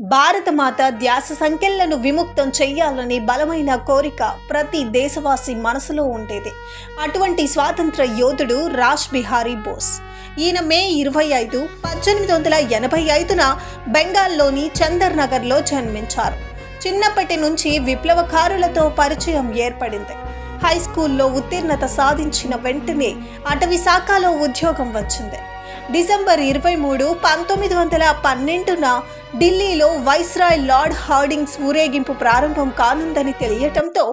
భారతమాత ధ్యాస సంఖ్యలను విముక్తం చెయ్యాలని బలమైన కోరిక ప్రతి దేశవాసి మనసులో ఉండేది. అటువంటి స్వాతంత్ర యోధుడు రాజ్ బిహారీ బోస్. ఈయన మే ఇరవై ఐదు పద్దెనిమిది వందల ఎనభై ఐదున బెంగాల్లోని చందర్ నగర్లో జన్మించారు. చిన్నప్పటి నుంచి విప్లవకారులతో పరిచయం ఏర్పడింది. హై స్కూల్లో ఉత్తీర్ణత సాధించిన వెంటనే అటవీ శాఖలో ఉద్యోగం వచ్చింది. డిసెంబర్ ఇరవై మూడు పంతొమ్మిది వందల పన్నెండున ఢిల్లీలో వైస్రాయ్ లార్డ్ హార్డింగ్స్ ఊరేగింపు ప్రారంభం కానుందని తెలియటంతో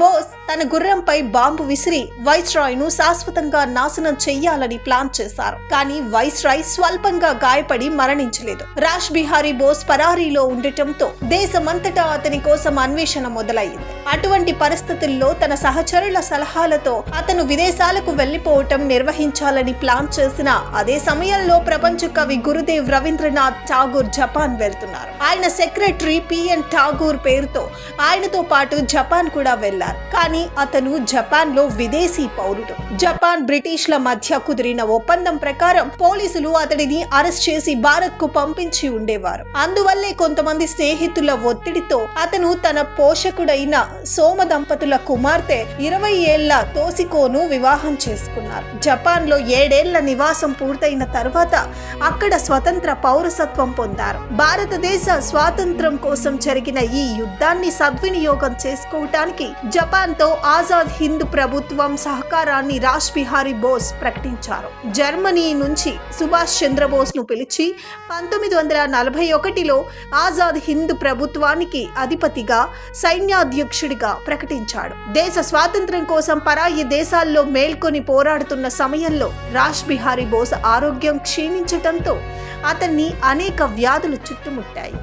బోస్ తన గుర్రంపై బాంబు విసిరి వైస్రాయ్ను శాశ్వతంగా నాశనం చెయ్యాలని ప్లాన్ చేశారు. కానీ వైస్రాయ్ స్వల్పంగా గాయపడి మరణించలేదు. రాజ్ బిహారీ బోస్ పరారీలో ఉండటంతో దేశమంతటా అతని కోసం అన్వేషణ మొదలైంది అటువంటి పరిస్థితుల్లో తన సహచరుల సలహాలతో అతను విదేశాలకు వెళ్ళిపోవటం నిర్వహించాలని ప్లాన్ చేసిన అదే సమయంలో ప్రపంచ కవి గురుదేవ్ రవీంద్రనాథ్ ఠాగూర్ జపాన్ వెళ్తున్నారు. ఆయన సెక్రటరీ పిఎన్ ఠాగూర్ పేరుతో ఆయనతో పాటు జపాన్ కూడా వెళ్ళారు. కానీ అతను జపాన్లో విదేశీ పౌరుడు. జపాన్ బ్రిటిష్ ల మధ్య కుదిరిన ఒప్పందం ప్రకారం పోలీసులు అతడిని అరెస్ట్ చేసి భారత్కు పంపించి ఉండేవారు. అందువల్లే కొంతమంది స్నేహితుల ఒత్తిడితో అతను తన పోషకుడైన సోమ దంపతుల కుమార్తె ఇరవై ఏళ్ళ తోసికోను వివాహం చేసుకున్నారు. జపాన్లో ఏడేళ్ళ నివాసం పూర్తయిన తర్వాత అక్కడ స్వతంత్ర పౌరసత్వం పొందారు. భారతదేశ స్వాతంత్రం కోసం జరిగిన ఈ యుద్ధాన్ని సద్వినియోగం చేసుకోవటానికి జపాన్తో ఆజాద్ హింద్ ప్రభుత్వం సహకారాన్ని రాజ్ బిహారీ బోస్ ప్రకటించారు. జర్మనీ నుంచి సుభాష్ చంద్రబోస్ను పిలిచి పంతొమ్మిది వందల నలభై ఒకటిలో ఆజాద్ హింద్ ప్రభుత్వానికి అధిపతిగా సైన్యాధ్యక్షుడిగా ప్రకటించాడు. దేశ స్వాతంత్ర్యం కోసం పరాయి దేశాల్లో మేల్కొని పోరాడుతున్న సమయంలో రాజ్ బిహారీ బోస్ ఆరోగ్యం క్షీణించటంతో అతన్ని అనేక వ్యాధులు చుట్టుముట్టాయి.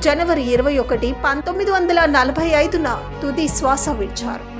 జనవరి ఇరవై ఒకటి పంతొమ్మిది వందల నలభై ఐదున తుది శ్వాస విడిచారు.